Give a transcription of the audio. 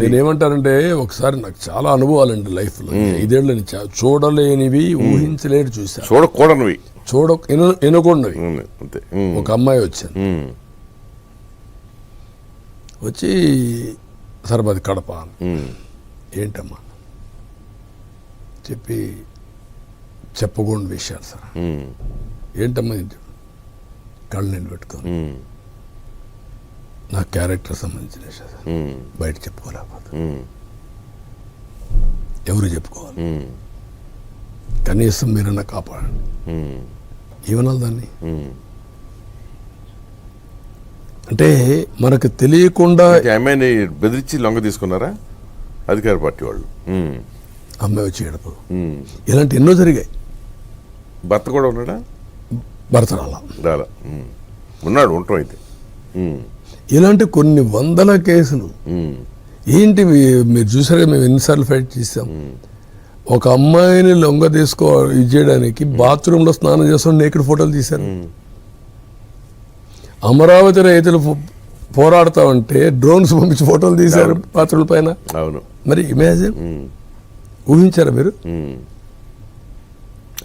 నేనేమంటానంటే ఒకసారి నాకు చాలా అనుభవాలండి లైఫ్లో. ఐదేళ్ళు నేను చూడలేనివి ఊహించలేని చూశాను. చూడకూడనివి. చూడ ఉమ్, ఒక అమ్మాయి వచ్చాను. వచ్చి సార్ మాది కడప ఏంటమ్మా? చెప్పి చెప్పకూడని విషయాలు సార్. ఏంటమ్మా కళ్ళు ఉమ్, నా క్యారెక్టర్ సంబంధించిన బయట చెప్పుకోలేకపోతే ఎవరు చెప్పుకోవాలి? కనీసం మీరన్నా కాపాడండి. ఏమనాలి దాన్ని. అంటే మనకు తెలియకుండా అమ్మాయిని బెదిరించి లొంగ తీసుకున్నారా? అధికార పార్టీ వాళ్ళు. అమ్మాయి వచ్చి ఏడుపు. ఇలాంటి ఎన్నో జరిగాయి. భర్త కూడా ఉన్నాడా? భర్త రాలా. ఉన్నాడు ఉంటాం అయితే. ఇలాంటి కొన్ని వందల కేసులు. ఏంటి మీరు చూసారుగా మేము ఎన్నిసార్లు ఫైట్ చేసాం ఒక అమ్మాయిని లొంగ తీసుకో ఇది చేయడానికి బాత్రూంలో స్నానం చేస్తాం నేకుడు ఫోటోలు తీశారు. అమరావతి రైతులు పోరాడుతా ఉంటే డ్రోన్స్ పంపించి ఫోటోలు తీశారు బాత్రూమ్ పైన. అవును. మరి ఇమేజిన్? ఊహించారా మీరు.